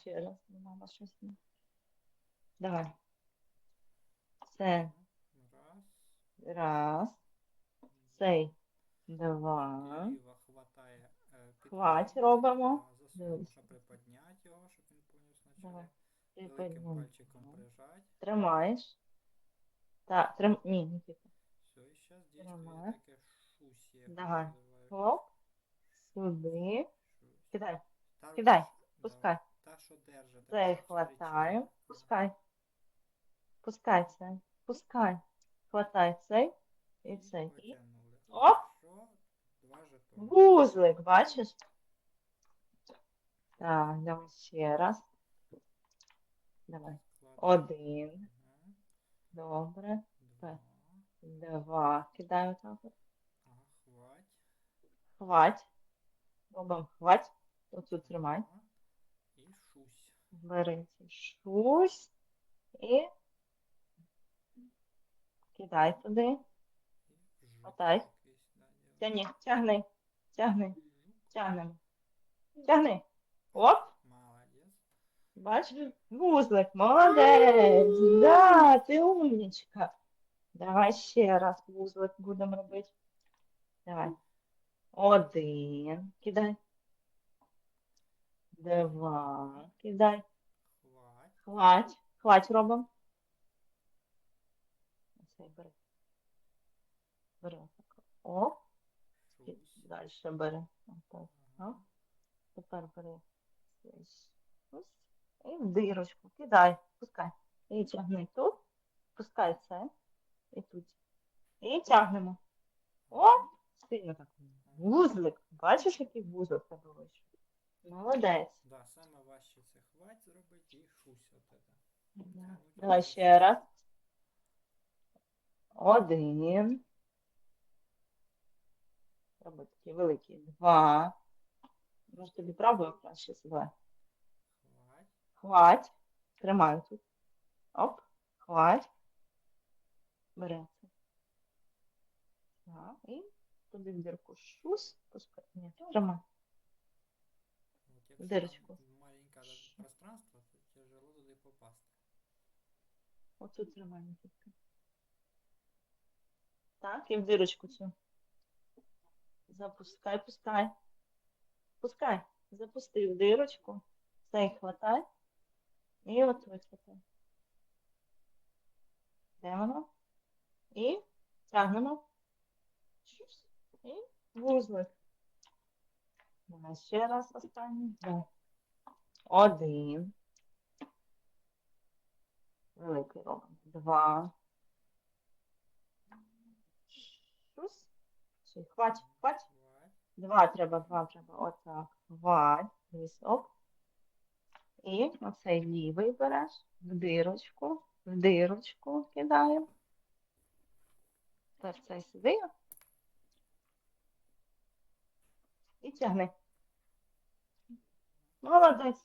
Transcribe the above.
ще раз. Мама щось. Давай. Це Раз. Цей два. Ліва хватає. е, Хвать робимо. а, засунути, Дивись. щоб приподняти його, щоб він поняв Давай. Ти Великим пальчиком прижать. Тримаєш. Так, трим... Ні, Нікіта. Все, і зараз дійсно Тримай. таке шусі, як Давай. Хоп. Сюди. Шусь. Кидай. Та, Кидай, да, Пускай. Що держить. Цей хватаємо. Пускай. Пускай це. Пускай. Хватай цей і цей. І Оп! Вузлик, бачиш? Так, давай ще раз. Давай. Один. Добре. Два. Два. Кидаю так. хвать. Хвать. Робимо хвать. Оцю тримай. Цей шусь. І кидай туди. Да, Тягни, тягни, тягни, тягнемо. Тягни. Оп. Бачиш? Вузлик, молодець. Да, ти умнічка. Давай ще раз вузлик будемо робити. Давай. Один. Кидай. Два. Кидай. Хвать. Хвать. Хвать робимо. Бери. Бери. Оп. Далі бери. Отак. Тепер бери. ось. І в дирочку. Кидай. Пускай. І тягни тут. Пускай це. І тут. І тягнемо. О! Сильно так. Вузлик. Бачиш, який вузлик вийшов? Молодець. Да, саме важче це хвать зробити і шусь от это. Да. Давай ще раз. Один. Роби такий великий. Два. Може тобі правою краще давай. Хвать. Хвать. Тримаю тут. Оп. Хвать. Це. Так, і туди в дірку шусь. Пускай. Ні, тримай. От маленьке да, пространство, тяжело туди попасти. Оцю тримай, Нікітка. Так, і в дирочку цю. Запускай, пускай. Пускай. Запусти в дирочку. Цей хватай. І оцю хватай. Де воно? І тягнемо. І вузлик. Давай ще раз останній. Один. Великий робимо. Два. Щось. Хвать, хвать. Два треба, два треба. Отак. Хвать. Дивись, оп. І оцей лівий береш в дирочку, в дирочку кидаємо. Тепер цей сюди. І тягни. Молодець.